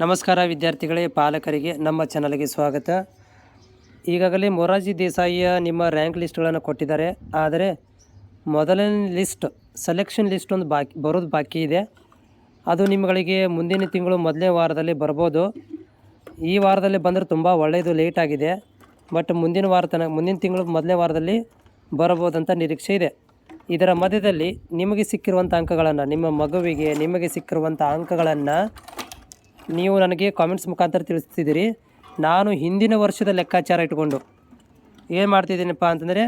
ನಮಸ್ಕಾರ ವಿದ್ಯಾರ್ಥಿಗಳೇ, ಪಾಲಕರಿಗೆ ನಮ್ಮ ಚಾನಲ್ಗೆ ಸ್ವಾಗತ. ಈಗಾಗಲೇ ಮೊರಾರ್ಜಿ ದೇಸಾಯಿಯ ನಿಮ್ಮ ರ್ಯಾಂಕ್ ಲಿಸ್ಟ್ಗಳನ್ನು ಕೊಟ್ಟಿದ್ದಾರೆ. ಆದರೆ ಮೊದಲನೇ ಲಿಸ್ಟ್, ಸೆಲೆಕ್ಷನ್ ಲಿಸ್ಟ್ ಒಂದು ಬಾಕಿ, ಬರೋದು ಬಾಕಿ ಇದೆ. ಅದು ನಿಮ್ಮಗಳಿಗೆ ಮುಂದಿನ ತಿಂಗಳು ಮೊದಲನೇ ವಾರದಲ್ಲಿ ಬರ್ಬೋದು. ಈ ವಾರದಲ್ಲಿ ಬಂದರೆ ತುಂಬ ಒಳ್ಳೆಯದು ಲೇಟ್ ಆಗಿದೆ. ಬಟ್ ಮುಂದಿನ ವಾರ ತನಕ, ಮುಂದಿನ ತಿಂಗಳು ಮೊದಲನೇ ವಾರದಲ್ಲಿ ಬರಬಹುದಂತ ನಿರೀಕ್ಷೆ ಇದೆ. ಇದರ ಮಧ್ಯದಲ್ಲಿ ನಿಮಗೆ ಸಿಕ್ಕಿರುವಂಥ ಅಂಕಗಳನ್ನು, ನಿಮ್ಮ ಮಗುವಿಗೆ ನಿಮಗೆ ಸಿಕ್ಕಿರುವಂಥ ಅಂಕಗಳನ್ನು ನೀವು ನನಗೆ ಕಾಮೆಂಟ್ಸ್ ಮುಖಾಂತರ ತಿಳಿಸ್ತಿದ್ದೀರಿ. ನಾನು ಹಿಂದಿನ ವರ್ಷದ ಲೆಕ್ಕಾಚಾರ ಇಟ್ಕೊಂಡು ಏನು ಮಾಡ್ತಿದ್ದೀನಪ್ಪ ಅಂತಂದರೆ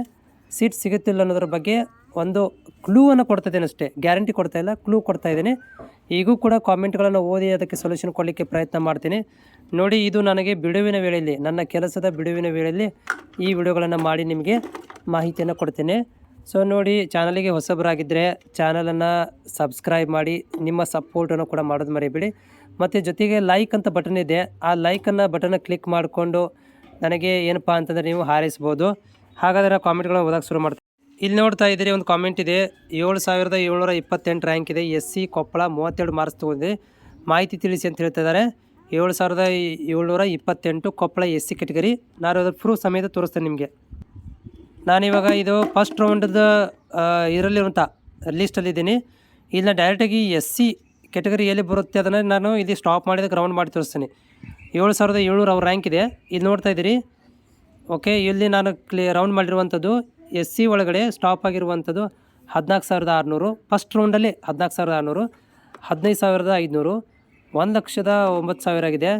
ಸೀಟ್ ಸಿಗುತ್ತಿಲ್ಲ ಅನ್ನೋದ್ರ ಬಗ್ಗೆ ಒಂದು ಕ್ಲೂವನ್ನು ಇದ್ದೇನೆ ಅಷ್ಟೇ. ಗ್ಯಾರಂಟಿ ಕೊಡ್ತಾ ಇಲ್ಲ ಕ್ಲೂ ಕೊಡ್ತಾ ಇದ್ದೀನಿ. ಈಗೂ ಕೂಡ ಕಾಮೆಂಟ್ಗಳನ್ನು ಓದಿ ಅದಕ್ಕೆ ಸೊಲ್ಯೂಷನ್ ಕೊಡಲಿಕ್ಕೆ ಪ್ರಯತ್ನ ಮಾಡ್ತೀನಿ. ನೋಡಿ, ಇದು ನನಗೆ ಬಿಡುವಿನ ವೇಳೆಯಲ್ಲಿ, ನನ್ನ ಕೆಲಸದ ಬಿಡುವಿನ ವೇಳೆಯಲ್ಲಿ ಈ ವಿಡಿಯೋಗಳನ್ನು ಮಾಡಿ ನಿಮಗೆ ಮಾಹಿತಿಯನ್ನು ಕೊಡ್ತೇನೆ. ಸೊ ನೋಡಿ ಚಾನಲಿಗೆ ಹೊಸಬರಾಗಿದ್ದರೆ ಚಾನಲನ್ನು ಸಬ್ಸ್ಕ್ರೈಬ್ ಮಾಡಿ, ನಿಮ್ಮ ಸಪೋರ್ಟನ್ನು ಕೂಡ ಮಾಡೋದು ಮರಿಬೇಡಿ. ಮತ್ತು ಜೊತೆಗೆ ಲೈಕ್ ಅಂತ ಬಟನ್ ಇದೆ. ಆ ಲೈಕನ್ನು ಬಟನ್ ಕ್ಲಿಕ್ ಮಾಡಿಕೊಂಡು ನನಗೆ ಏನಪ್ಪ ಅಂತಂದರೆ ನೀವು ಹಾರೈಸ್ಬೋದು. ಹಾಗಾದರೆ ಕಾಮೆಂಟ್ಗಳನ್ನ ಓದಕ್ಕೆ ಶುರು ಮಾಡ್ತೀನಿ. ಇಲ್ಲಿ ನೋಡ್ತಾ ಇದ್ದೀರಿ ಒಂದು ಕಾಮೆಂಟ್ ಇದೆ. ಏಳು ಸಾವಿರದ ಏಳ್ನೂರ ಇಪ್ಪತ್ತೆಂಟು ರ್ಯಾಂಕ್ ಇದೆ. ಎಸ್ ಸಿ ಕೊಪ್ಪಳ ಮೂವತ್ತೆರಡು ಮಾರ್ಕ್ಸ್ ತೊಗೊಂಡಿದೆ. ಮಾಹಿತಿ ತಿಳಿಸಿ ಅಂತ ಹೇಳ್ತಾ ಇದ್ದಾರೆ. ಏಳು ಸಾವಿರದ ಏಳ್ನೂರ ಇಪ್ಪತ್ತೆಂಟು ಕೊಪ್ಪಳ ಎಸ್ ಸಿ ಕೆಟಗರಿ ನಾನು ಅದರ ಪ್ರೂಫ್ ಸಮೇತ ತೋರಿಸ್ತೇನೆ ನಿಮಗೆ. ನಾನಿವಾಗ ಇದು ಫಸ್ಟ್ ರೌಂಡದ ಇದರಲ್ಲಿರುವಂಥ ಲಿಸ್ಟಲ್ಲಿದ್ದೀನಿ ಇಲ್ಲಿ ಡೈರೆಕ್ಟಾಗಿ ಎಸ್ ಸಿ ಕೆಟಗರಿ ಎಲ್ಲಿ ಬರುತ್ತೆ ಅದನ್ನು ನಾನು ಇಲ್ಲಿ ಸ್ಟಾಪ್ ಮಾಡಿದ ರೌಂಡ್ ಮಾಡಿ ತೋರಿಸ್ತೀನಿ. ಏಳು ಸಾವಿರದ ಏಳ್ನೂರು ಅವ್ರ ರ್ಯಾಂಕ್ ಇದೆ. ಇಲ್ಲಿ ನೋಡ್ತಾ ಇದ್ದೀರಿ. ಓಕೆ ಇಲ್ಲಿ ನಾನು ಕ್ಲಿ ರೌಂಡ್ ಮಾಡಿರುವಂಥದ್ದು ಎಸ್ ಸಿ ಒಳಗಡೆ ಸ್ಟಾಪ್ ಆಗಿರುವಂಥದ್ದು ಹದಿನಾಲ್ಕು ಸಾವಿರದ ಆರುನೂರು. ಫಸ್ಟ್ ರೌಂಡಲ್ಲಿ ಹದಿನಾಲ್ಕು ಸಾವಿರದ ಆರುನೂರು. ಹದಿನೈದು ಸಾವಿರದ ಐದುನೂರು. ಒಂದು ಲಕ್ಷದ ಒಂಬತ್ತು ಸಾವಿರ ಆಗಿದೆ.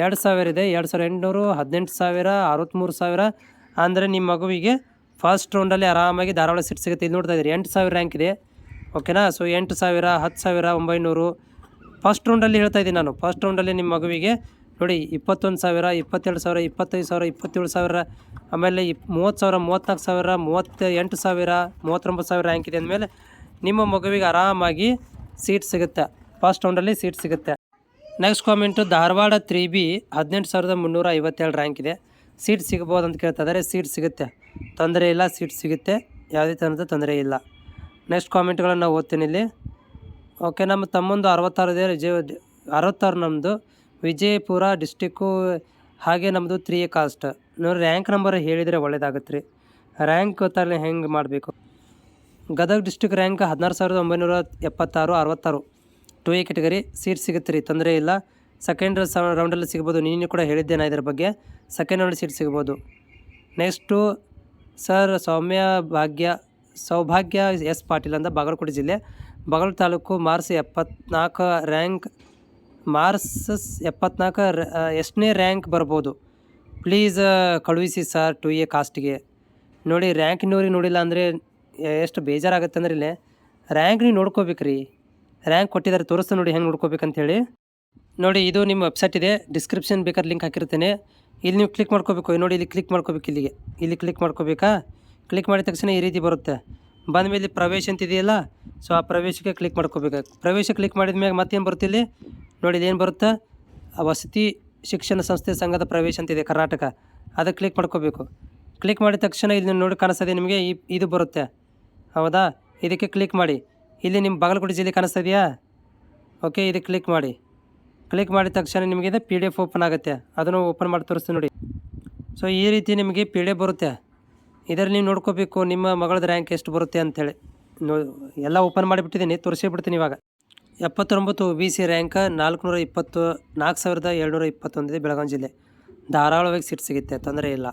ಎರಡು ಸಾವಿರ ಇದೆ. ಎರಡು ಸಾವಿರ ಎಂಟುನೂರು, ಹದಿನೆಂಟು ಸಾವಿರ ಅರವತ್ತ್ಮೂರು ಸಾವಿರ. ಅಂದರೆ ನಿಮ್ಮ ಮಗುವಿಗೆ ಫಸ್ಟ್ ರೌಂಡಲ್ಲಿ ಆರಾಮಾಗಿ ಧಾರವಾಡ ಸೀಟ್ ಸಿಗುತ್ತೆ. ಇಲ್ಲಿ ನೋಡ್ತಾ ಇದ್ದೀರಿ. ಎಂಟು ಸಾವಿರ ರ್ಯಾಂಕ್ ಇದೆ. ಓಕೆನಾ? ಸೊ ಎಂಟು ಸಾವಿರ, ಹತ್ತು ಸಾವಿರ, ಒಂಬೈನೂರು. ಫಸ್ಟ್ ರೌಂಡಲ್ಲಿ ಹೇಳ್ತಾ ಇದ್ದೀನಿ ನಾನು. ಫಸ್ಟ್ ರೌಂಡಲ್ಲಿ ನಿಮ್ಮ ಮಗುವಿಗೆ ನೋಡಿ, ಇಪ್ಪತ್ತೊಂದು ಸಾವಿರ, ಇಪ್ಪತ್ತೆರಡು ಸಾವಿರ, ಇಪ್ಪತ್ತೈದು ಸಾವಿರ, ಇಪ್ಪತ್ತೇಳು ಸಾವಿರ, ಆಮೇಲೆ ಇಪ್, ಮೂವತ್ತು ಸಾವಿರ, ಮೂವತ್ತ್ನಾಲ್ಕು ಸಾವಿರ ಮೂವತ್ತ ಎಂಟು ಸಾವಿರ, ಮೂವತ್ತೊಂಬತ್ತು ಸಾವಿರ ರ್ಯಾಂಕ್ ಇದೆ ಅಂದಮೇಲೆ ನಿಮ್ಮ ಮಗುವಿಗೆ ಆರಾಮಾಗಿ ಸೀಟ್ ಸಿಗುತ್ತೆ. ಫಸ್ಟ್ ರೌಂಡಲ್ಲಿ ಸೀಟ್ ಸಿಗುತ್ತೆ. Next comment Dharwad three B ಹದಿನೆಂಟು ಸಾವಿರದ ಮುನ್ನೂರ ಐವತ್ತೇಳು ರ್ಯಾಂಕ್ ಇದೆ. ಸೀಟ್ ಸಿಗ್ಬೋದು ಅಂತ ಕೇಳ್ತಾ ಇದ್ದಾರೆ. ಸೀಟ್ ಸಿಗುತ್ತೆ. ತೊಂದರೆ ಇಲ್ಲ ಸೀಟ್ ಸಿಗುತ್ತೆ. ಯಾವುದೇ ಥರದ ತೊಂದರೆ ಇಲ್ಲ. ನೆಕ್ಸ್ಟ್ ಕಾಮೆಂಟ್ಗಳನ್ನು ನಾವು ಓದ್ತೀನಿ ಇಲ್ಲಿ. ಓಕೆ ನಮ್ಮ ತಮ್ಮಂದು ಅರವತ್ತಾರು ಇದೆ. ವಿಜಯ, ಅರವತ್ತಾರು ನಮ್ಮದು ವಿಜಯಪುರ ಡಿಸ್ಟಿಕ್ಕು ಹಾಗೆ ನಮ್ಮದು ತ್ರೀ ಕಾಸ್ಟ್ ನೋಡಿ ರ್ಯಾಂಕ್ ನಂಬರ್ ಹೇಳಿದರೆ ಒಳ್ಳೇದಾಗತ್ತೆ ರೀ ರ್ಯಾಂಕ್ ಗೊತ್ತಾಗಲಿ ಹೆಂಗೆ ಮಾಡಬೇಕು? ಗದಗ ಡಿಸ್ಟಿಕ್ ರ್ಯಾಂಕ್ ಹದಿನಾರು ಸಾವಿರದ ಒಂಬೈನೂರ ಎಪ್ಪತ್ತಾರು, ಅರವತ್ತಾರು. ಟು ಎ ಕೆಟಗರಿ ಸೀಟ್ ಸಿಗುತ್ತೆ ರೀ ತೊಂದರೆ ಇಲ್ಲ. ಸೆಕೆಂಡ್ ರೌಂಡಲ್ಲಿ ಸಿಗ್ಬೋದು. ನೀನು ಕೂಡ ಹೇಳಿದ್ದೆ ನಾ ಇದ್ರ ಬಗ್ಗೆ? ಸೆಕೆಂಡ್ ರೌಂಡ್ ಸೀಟ್ ಸಿಗ್ಬೋದು. Next sir Soumya Bhagya. Soubhagya S Patil ಅಂತ ಬಾಗಲಕೋಟೆ ಜಿಲ್ಲೆ. ಬಾಗಲ ತಾಲೂಕು ಮಾರ್ಸ್ ಎಪ್ಪತ್ನಾಲ್ಕು ರ್ಯಾಂಕ್ ಮಾರ್ಸ್ ಎಪ್ಪತ್ನಾಲ್ಕು ಎಷ್ಟನೇ ರ್ಯಾಂಕ್ ಬರ್ಬೋದು? ಪ್ಲೀಸ್ ಕಳುಹಿಸಿ ಸರ್ ಟು ಎ ಕಾಸ್ಟ್ಗೆ. ನೋಡಿ, ರ್ಯಾಂಕ್ ನೋರಿ ನೋಡಿಲ್ಲ ಅಂದರೆ ಎಷ್ಟು ಬೇಜಾರಾಗುತ್ತೆ ಅಂದ್ರೆ ಇಲ್ಲಿ. ರ್ಯಾಂಕ್ ನೀವು ನೋಡ್ಕೋಬೇಕು ರೀ ರ್ಯಾಂಕ್ ಕೊಟ್ಟಿದ್ದಾರೆ, ತೋರಿಸ್ತಾ ನೋಡಿ ಹೆಂಗೆ ನೋಡ್ಕೋಬೇಕಂತೇಳಿ. ನೋಡಿ, ಇದು ನಿಮ್ಮ ವೆಬ್ಸೈಟ್ ಇದೆ, ಡಿಸ್ಕ್ರಿಪ್ಷನ್ ಬೇಕಾದ್ರೆ ಲಿಂಕ್ ಹಾಕಿರ್ತೇನೆ. ಇಲ್ಲಿ ನೀವು ಕ್ಲಿಕ್ ಮಾಡ್ಕೋಬೇಕು. ನೋಡಿ, ಇಲ್ಲಿ ಕ್ಲಿಕ್ ಮಾಡ್ಕೋಬೇಕು ಇಲ್ಲಿಗೆ. ಇಲ್ಲಿ ಕ್ಲಿಕ್ ಮಾಡ್ಕೋಬೇಕಾ? ಕ್ಲಿಕ್ ಮಾಡಿದ ತಕ್ಷಣ ಈ ರೀತಿ ಬರುತ್ತೆ. ಬಂದ ಮೇಲೆ ಪ್ರವೇಶ ಅಂತ ಇದೆಯಲ್ಲ ಸೊ ಆ ಪ್ರವೇಶಕ್ಕೆ ಕ್ಲಿಕ್ ಮಾಡ್ಕೋಬೇಕು. ಪ್ರವೇಶ ಕ್ಲಿಕ್ ಮಾಡಿದ ಮ್ಯಾಗ ಮತ್ತೇನು ಬರುತ್ತೆ ಇಲ್ಲಿ? ನೋಡಿ ಇದೇನು ಬರುತ್ತೆ? ವಸತಿ ಶಿಕ್ಷಣ ಸಂಸ್ಥೆ ಸಂಘದ ಪ್ರವೇಶ ಅಂತಿದೆ ಕರ್ನಾಟಕ. ಅದಕ್ಕೆ ಕ್ಲಿಕ್ ಮಾಡ್ಕೋಬೇಕು. ಕ್ಲಿಕ್ ಮಾಡಿದ ತಕ್ಷಣ ಇಲ್ಲಿ ನೋಡಿ ಕಾಣಿಸ್ತದೆ ನಿಮಗೆ ಇದು ಬರುತ್ತೆ. ಹೌದಾ? ಇದಕ್ಕೆ ಕ್ಲಿಕ್ ಮಾಡಿ. ಇಲ್ಲಿ ನಿಮ್ಮ ಬಾಗಲಕೋಟೆ ಜಿಲ್ಲೆ ಕಾಣಿಸ್ತದೆಯಾ? ಓಕೆ ಇದಕ್ಕೆ ಕ್ಲಿಕ್ ಮಾಡಿ. ಕ್ಲಿಕ್ ಮಾಡಿದ ತಕ್ಷಣ ನಿಮಗೆ ಪಿ ಡಿ ಎಫ್ ಓಪನ್ ಆಗುತ್ತೆ. ಅದನ್ನು ಓಪನ್ ಮಾಡಿ ತೋರಿಸ್ತೀನಿ ನೋಡಿ. ಸೊ ಈ ರೀತಿ ನಿಮಗೆ ಪಿ ಡಿ ಎಫ್ ಬರುತ್ತೆ. ಇದರಲ್ಲಿ ನೀವು ನೋಡ್ಕೋಬೇಕು, ನಿಮ್ಮ ಮಗಳದ ರ್ಯಾಂಕ್ ಎಷ್ಟು ಬರುತ್ತೆ ಅಂಥೇಳಿ ನೋ, ಎಲ್ಲ ಓಪನ್ ಮಾಡಿಬಿಟ್ಟಿದ್ದೀನಿ, ತೋರಿಸಿಬಿಡ್ತೀನಿ ಇವಾಗ. ಎಪ್ಪತ್ತೊಂಬತ್ತು ಬಿ ಸಿ ರ್ಯಾಂಕ್ ನಾಲ್ಕುನೂರ ಇಪ್ಪತ್ತು ನಾಲ್ಕು ಸಾವಿರದ ಏಳ್ನೂರ ಇಪ್ಪತ್ತೊಂದಿದೆ ಬೆಳಗಾವಿ ಜಿಲ್ಲೆ. ಧಾರಾಳವಾಗಿ ಸೀಟ್ ಸಿಗುತ್ತೆ, ತೊಂದರೆ ಇಲ್ಲ.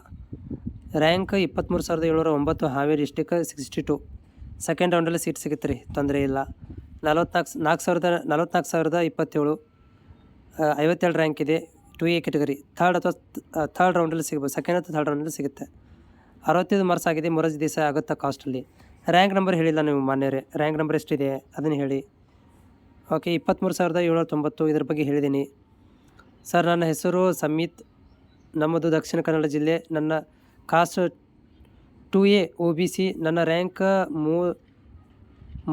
ರ್ಯಾಂಕ್ ಇಪ್ಪತ್ತ್ಮೂರು ಸಾವಿರದ ಏಳ್ನೂರ ಒಂಬತ್ತು, Haveri district sixty two second ರೌಂಡಲ್ಲಿ seat ಸಿಗುತ್ತೆ ರೀ, ತೊಂದರೆ ಇಲ್ಲ. ನಲವತ್ನಾಲ್ಕು ನಾಲ್ಕು ಸಾವಿರದ ನಲವತ್ನಾಲ್ಕು ಸಾವಿರದ ಇಪ್ಪತ್ತೇಳು, ಐವತ್ತೇಳು ರ್ಯಾಂಕ್ ಇದೆ ಟು ಎ ಕೆಟಗರಿ ಥರ್ಡ್ ಅಥವಾ ಥರ್ಡ್ ರೌಂಡಲ್ಲಿ ಸಿಗ್ಬೋದು ಸೆಕೆಂಡ್ ಅಥವಾ ಥರ್ಡ್ ರೌಂಡಲ್ಲಿ ಸಿಗುತ್ತೆ. ಅರವತ್ತೈದು ಮಾರ್ಕ್ಸ್ ಆಗಿದೆ ಮೊರಾರ್ಜಿ ದೇಸಾಯಿ ಆಗುತ್ತಾ ಕಾಸ್ಟಲ್ಲಿ ರ್ಯಾಂಕ್ ನಂಬರ್ ಹೇಳಿಲ್ಲ ನೀವು ಮಾನ್ಯರೇ. ರ್ಯಾಂಕ್ ನಂಬರ್ ಎಷ್ಟಿದೆ? ಅದನ್ನು ಹೇಳಿ. ಓಕೆ ಇಪ್ಪತ್ತ್ಮೂರು ಸಾವಿರದ ಏಳ್ನೂರ ತೊಂಬತ್ತು ಇದ್ರ ಬಗ್ಗೆ ಹೇಳಿದ್ದೀನಿ. ಸರ್ ನನ್ನ ಹೆಸರು ಸಮಿತ್. ನಮ್ಮದು ದಕ್ಷಿಣ ಕನ್ನಡ ಜಿಲ್ಲೆ. ನನ್ನ caste two A O B C ನನ್ನ ರ್ಯಾಂಕ್ ಮೂ,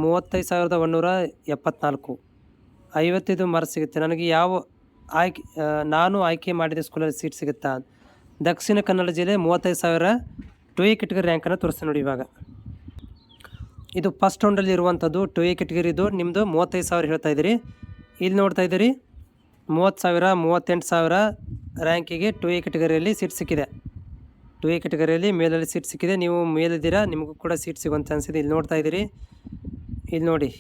ಮೂವತ್ತೈದು ಸಾವಿರದ ಒಂದೂರ ಎಪ್ಪತ್ನಾಲ್ಕು. ಐವತ್ತೈದು ಮಾರ್ಕ್ಸ್ ಸಿಗುತ್ತೆ. ನನಗೆ ಯಾವ ಆಯ್ಕೆ ನಾನು ಆಯ್ಕೆ ಮಾಡಿದ ಸ್ಕೂಲಲ್ಲಿ ಸೀಟ್ ಸಿಗುತ್ತಾ? ದಕ್ಷಿಣ ಕನ್ನಡ ಜಿಲ್ಲೆ ಮೂವತ್ತೈದು ಸಾವಿರ ಟು ಎ ಕೆಟಗರಿ ರ್ಯಾಂಕನ್ನು ತೋರಿಸ್ತೀನಿ ನೋಡಿ ಇವಾಗ. ಇದು ಫಸ್ಟ್ ರೌಂಡಲ್ಲಿ ಇರುವಂಥದ್ದು ಟು ಎ ಕೆಟಗರಿದು ನಿಮ್ಮದು ಮೂವತ್ತೈದು ಸಾವಿರ ಹೇಳ್ತಾ ಇದ್ದೀರಿ. ಇಲ್ಲಿ ನೋಡ್ತಾ ಇದ್ದೀರಿ, ಮೂವತ್ತು ಸಾವಿರ, ಮೂವತ್ತೆಂಟು ಸಾವಿರ ರ್ಯಾಂಕಿಗೆ ಟು ಎ ಕೆಟಗರಿಯಲ್ಲಿ ಸೀಟ್ ಸಿಕ್ಕಿದೆ. ಟು ಎ ಕೆಟಗರಿಯಲ್ಲಿ ಮೇಲಲ್ಲಿ ಸೀಟ್ ಸಿಕ್ಕಿದೆ. ನೀವು ಮೇಲಿದ್ದೀರಾ, ನಿಮಗೂ ಕೂಡ ಸೀಟ್ ಚಾನ್ಸ್ ಇದೆ ಇಲ್ಲಿ ನೋಡ್ತಾ ಇದ್ದೀರಿ. ಇಲ್ಲಿ ನೋಡಿ,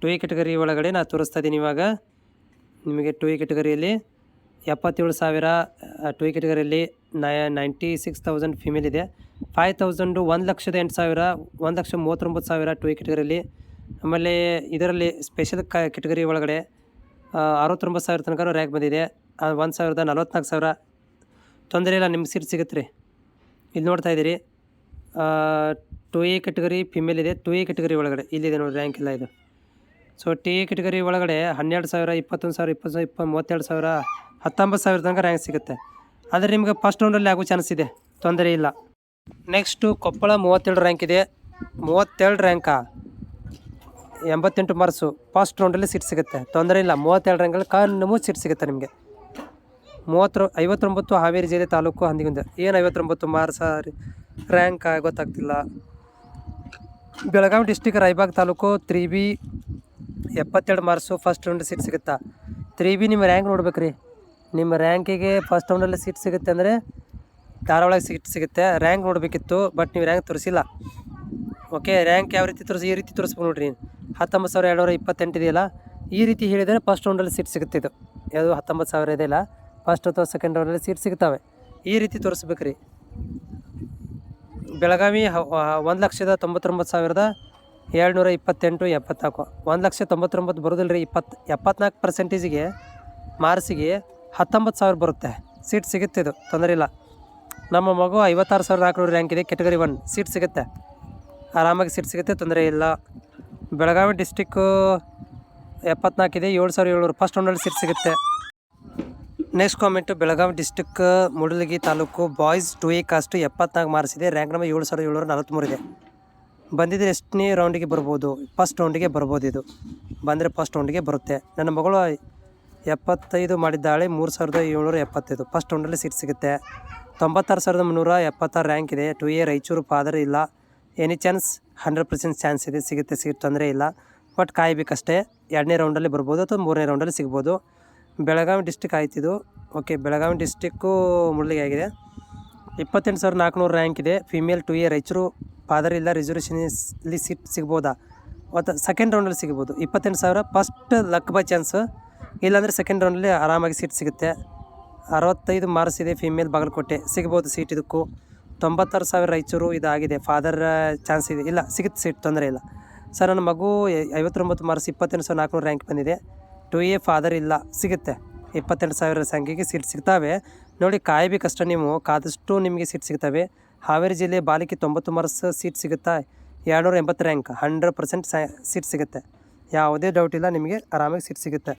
ಟು ಎ ಕೆಟಗರಿ ಒಳಗಡೆ ನಾನು ತೋರಿಸ್ತಾ ಇದ್ದೀನಿ ಇವಾಗ. ನಿಮಗೆ ಟು ಎ ಕೆಟಗರಿಯಲ್ಲಿ ಎಪ್ಪತ್ತೇಳು ಸಾವಿರ ಟು ಕೆಟಗರಿಯಲ್ಲಿ ನಯ ನೈಂಟಿ ಸಿಕ್ಸ್ ತೌಸಂಡ್ ಫಿಮೇಲ್ ಇದೆ. ಫೈವ್ ತೌಸಂಡು ಒಂದು ಲಕ್ಷದ ಎಂಟು ಸಾವಿರ, ಒಂದು ಲಕ್ಷ ಮೂವತ್ತೊಂಬತ್ತು ಸಾವಿರ ಟು ಕೆಟಗರಿಯಲ್ಲಿ ಆಮೇಲೆ ಇದರಲ್ಲಿ ಸ್ಪೆಷಲ್ ಕ ಕೆಟಗರಿ ಒಳಗಡೆ ಅರವತ್ತೊಂಬತ್ತು ಸಾವಿರ ತನಕ ರ್ಯಾಂಕ್ ಬಂದಿದೆ. ಒಂದು ಸಾವಿರದ ನಲ್ವತ್ನಾಲ್ಕು ಸಾವಿರ. ತೊಂದರೆ ಇಲ್ಲ, ನಿಮ್ಗೆ ಸೀಟ್ ಸಿಗುತ್ತೆ ರೀ. ಇಲ್ಲಿ ನೋಡ್ತಾ ಇದ್ದೀರಿ. ಟು ಎ ಕೆಟಗರಿ ಫಿಮೇಲ್ ಇದೆ. ಟು ಎ ಕೆಟಗರಿ ಒಳಗಡೆ, ಇಲ್ಲಿದೆ ನೋಡಿ ರ್ಯಾಂಕ್ ಇಲ್ಲ ಇದು. ಸೊ ಟಿ ಕಿಟಗರಿ ಒಳಗಡೆ ಹನ್ನೆರಡು ಸಾವಿರ, ಇಪ್ಪತ್ತೊಂದು ಸಾವಿರ, ಇಪ್ಪತ್ತು ಸಾವಿರ ಇಪ್ಪ ಮೂವತ್ತೆರಡು ಸಾವಿರ, ಹತ್ತೊಂಬತ್ತು ಸಾವಿರ ತನಕ ರ್ಯಾಂಕ್ ಸಿಗುತ್ತೆ. ಆದರೆ ನಿಮಗೆ ಫಸ್ಟ್ ರೌಂಡಲ್ಲಿ ಆಗೋ ಚಾನ್ಸ್ ಇದೆ. ತೊಂದರೆ ಇಲ್ಲ. ನೆಕ್ಸ್ಟು ಕೊಪ್ಪಳ ಮೂವತ್ತೇಳು ರ್ಯಾಂಕ್ ಇದೆ. ಮೂವತ್ತೆರಡು ರ್ಯಾಂಕಾ ಎಂಬತ್ತೆಂಟು ಮಾರ್ಕ್ಸು ಫಸ್ಟ್ ರೌಂಡಲ್ಲಿ ಸೀಟ್ ಸಿಗುತ್ತೆ. ತೊಂದರೆ ಇಲ್ಲ. ಮೂವತ್ತೆರಡು ರ್ಯಾಂಕಲ್ಲಿ ಕನ್ನಮೂ ಸೀಟ್ ಸಿಗುತ್ತೆ ನಿಮಗೆ. ಮೂವತ್ತು ಐವತ್ತೊಂಬತ್ತು ಹಾವೇರಿ ಜಿಲ್ಲೆ ತಾಲೂಕು ಹಂದಿಗುಂದ. ಏನು ಐವತ್ತೊಂಬತ್ತು ಮಾರ್ಸ ರ್ಯಾಂಕ್ ಗೊತ್ತಾಗ್ತಿಲ್ಲ. Belagavi district Raybag taluk three B ಎಪ್ಪತ್ತೆರಡು ಮಾರ್ಕ್ಸು ಫಸ್ಟ್ ರೌಂಡ್ ಸೀಟ್ ಸಿಗುತ್ತಾ? ತ್ರೀ ಬಿ ನಿಮ್ಮ ರ್ಯಾಂಕ್ ನೋಡ್ಬೇಕು ರೀ ನಿಮ್ಮ ರ್ಯಾಂಕಿಗೆ ಫಸ್ಟ್ ರೌಂಡಲ್ಲಿ ಸೀಟ್ ಸಿಗುತ್ತೆ ಅಂದರೆ ಧಾರವಾಡ ಸೀಟ್ ಸಿಗುತ್ತೆ. ರ್ಯಾಂಕ್ ನೋಡಬೇಕಿತ್ತು ಬಟ್ ನೀವು ರ್ಯಾಂಕ್ ತೋರಿಸಿಲ್ಲ. ಓಕೆ ರ್ಯಾಂಕ್ ಯಾವ ರೀತಿ ತೋರಿಸಿ, ಈ ರೀತಿ ತೋರಿಸ್ಬೇಕು ನೋಡ್ರಿ. ಹತ್ತೊಂಬತ್ತು ಸಾವಿರ ಎರಡುನೂರ ಇಪ್ಪತ್ತೆಂಟು ಇದೆಯಲ್ಲ, ಈ ರೀತಿ ಹೇಳಿದರೆ ಫಸ್ಟ್ ರೌಂಡಲ್ಲಿ ಸೀಟ್ ಸಿಗುತ್ತೆ ಇದು. ಯಾವುದು ಹತ್ತೊಂಬತ್ತು ಸಾವಿರ ಇದೆಯಲ್ಲ ಫಸ್ಟ್ ಅಥವಾ ಸೆಕೆಂಡ್ ರೌಂಡಲ್ಲಿ ಸೀಟ್ ಸಿಗ್ತವೆ ಈ ರೀತಿ ತೋರಿಸ್ಬೇಕು ರೀ ಬೆಳಗಾವಿ ಒಂದು ಲಕ್ಷದ ತೊಂಬತ್ತೊಂಬತ್ತು ಸಾವಿರದ ಏಳ್ನೂರ ಇಪ್ಪತ್ತೆಂಟು ಎಪ್ಪತ್ನಾಲ್ಕು. ಒಂದು ಲಕ್ಷ ತೊಂಬತ್ತೊಂಬತ್ತು ಬರೋದಿಲ್ಲ ರೀ ಇಪ್ಪತ್ತು, ಎಪ್ಪತ್ನಾಲ್ಕು ಪರ್ಸೆಂಟೇಜಿಗೆ ಮಾರ್ಸಿಗೆ ಹತ್ತೊಂಬತ್ತು ಸಾವಿರ ಬರುತ್ತೆ. ಸೀಟ್ ಸಿಗುತ್ತೆ ಇದು, ತೊಂದರೆ ಇಲ್ಲ. ನಮ್ಮ ಮಗು ಐವತ್ತಾರು ಸಾವಿರದ ನಾಲ್ಕುನೂರು ರ್ಯಾಂಕ್ ಇದೆ ಕೆಟಗರಿ ಒನ್ ಸೀಟ್ ಸಿಗುತ್ತೆ. ಆರಾಮಾಗಿ ಸೀಟ್ ಸಿಗುತ್ತೆ, ತೊಂದರೆ ಇಲ್ಲ. ಬೆಳಗಾವಿ ಡಿಸ್ಟಿಕ್ಕು ಎಪ್ಪತ್ನಾಲ್ಕಿದೆ ಏಳು ಸಾವಿರ ಏಳ್ನೂರು. ಫಸ್ಟ್ ರೌಂಡಲ್ಲಿ ಸೀಟ್ ಸಿಗುತ್ತೆ. Next comment Belagavi district Mudalagi taluk boys two A caste ಎಪ್ಪತ್ನಾಲ್ಕು ಮಾರ್ಕ್ಸ್ ಇದೆ. ರ್ಯಾಂಕ್ ನಂಬರ್ ಏಳು ಸಾವಿರದ ಏಳ್ನೂರ ನಲವತ್ತ್ಮೂರು ಇದೆ. ಬಂದಿದ್ರೆ ಎಷ್ಟನೇ ರೌಂಡಿಗೆ ಬರ್ಬೋದು? ಫಸ್ಟ್ ರೌಂಡಿಗೆ ಬರ್ಬೋದು ಇದು. ಬಂದರೆ ಫಸ್ಟ್ ರೌಂಡಿಗೆ ಬರುತ್ತೆ. ನನ್ನ ಮಗಳು ಎಪ್ಪತ್ತೈದು ಮಾಡಿದ್ದಾಳೆ, ಮೂರು ಸಾವಿರದ ಏಳ್ನೂರ ಎಪ್ಪತ್ತೈದು. ಫಸ್ಟ್ ರೌಂಡಲ್ಲಿ ಸೀಟ್ ಸಿಗುತ್ತೆ. ತೊಂಬತ್ತಾರು ಸಾವಿರದ ಮುನ್ನೂರ ಎಪ್ಪತ್ತಾರು ರ್ಯಾಂಕ್ ಇದೆ. ಟು ಎ ರಾಯಚೂರು ಪಾದರ್ ಇಲ್ಲ. Any chance hundred percent chance ಇದೆ. ಸಿಗುತ್ತೆ ಸೀಟ್ ತೊಂದರೆ ಇಲ್ಲ. ಬಟ್ ಕಾಯಬೇಕಷ್ಟೇ. ಎರಡನೇ ರೌಂಡಲ್ಲಿ ಬರ್ಬೋದು ಅಥವಾ ಮೂರನೇ ರೌಂಡಲ್ಲಿ ಸಿಗ್ಬೋದು. ಬೆಳಗಾವಿ ಡಿಸ್ಟಿಕ್ ಆಯ್ತಿದು. ಓಕೆ ಬೆಳಗಾವಿ ಡಿಸ್ಟಿಕ್ಕು ಮುಳ್ಳಿಗೆ ಆಗಿದೆ. ಇಪ್ಪತ್ತೆಂಟು ಸಾವಿರದ ನಾಲ್ಕುನೂರು ರ್ಯಾಂಕ್ ಇದೆ. Female two A Raichur father ಇಲ್ಲ ರಿಸರ್ವೇಷನಲ್ಲಿ ಸೀಟ್ ಸಿಗ್ಬೋದಾ? ಮತ್ತು ಸೆಕೆಂಡ್ ರೌಂಡಲ್ಲಿ ಸಿಗ್ಬೋದು. ಇಪ್ಪತ್ತೆಂಟು ಸಾವಿರ ಫಸ್ಟ್ ಲಕ್ ಬೈ ಚಾನ್ಸ್ ಇಲ್ಲಾಂದರೆ ಸೆಕೆಂಡ್ ರೌಂಡಲ್ಲಿ ಆರಾಮಾಗಿ ಸೀಟ್ ಸಿಗುತ್ತೆ. ಅರವತ್ತೈದು ಮಾರ್ಕ್ಸ್ ಇದೆ ಫಿಮೇಲ್ ಬಾಗಲಕೋಟೆ. ಸಿಗ್ಬೋದು ಸೀಟ್ ಇದಕ್ಕೂ. ತೊಂಬತ್ತಾರು ಸಾವಿರ ರಾಯಚೂರು ಇದಾಗಿದೆ. ಫಾದರ್ ಚಾನ್ಸ್ ಇದೆ. ಇಲ್ಲ, ಸಿಗುತ್ತೆ ಸೀಟ್ ತೊಂದರೆ ಇಲ್ಲ. ಸರ್, ನನ್ನ ಮಗು ಐವತ್ತೊಂಬತ್ತು ಮಾರ್ಕ್ಸ್ ಇಪ್ಪತ್ತೆಂಟು ಸಾವಿರ ನಾಲ್ಕುನೂರು ರ್ಯಾಂಕ್ ಬಂದಿದೆ. ಟು ಎ ಫಾದರ್ ಇಲ್ಲ, ಸಿಗುತ್ತೆ. ಇಪ್ಪತ್ತೆಂಟು ಸಾವಿರ ಸಂಖ್ಯೆಗೆ ಸೀಟ್ ಸಿಗ್ತವೆ. ನೋಡಿ, ಕಾಯಬೇಕಷ್ಟೇ ನೀವು. ಕಾದಷ್ಟು ನಿಮಗೆ ಸೀಟ್ ಸಿಗ್ತವೆ. ಹಾವೇರಿ ಜಿಲ್ಲೆ ಬಾಲಿಕೆ ತೊಂಬತ್ತು ಮಾರ್ಕ್ಸ್ ಸೀಟ್ ಸಿಗುತ್ತಾ? ಎರಡುನೂರ ಎಂಬತ್ತು ರ್ಯಾಂಕ್ ಹಂಡ್ರೆಡ್ ಪರ್ಸೆಂಟ್ ಸೀಟ್ ಸಿಗುತ್ತೆ. ಯಾವುದೇ ಡೌಟ್ ಇಲ್ಲ, ನಿಮಗೆ ಆರಾಮಾಗಿ ಸೀಟ್ ಸಿಗುತ್ತೆ.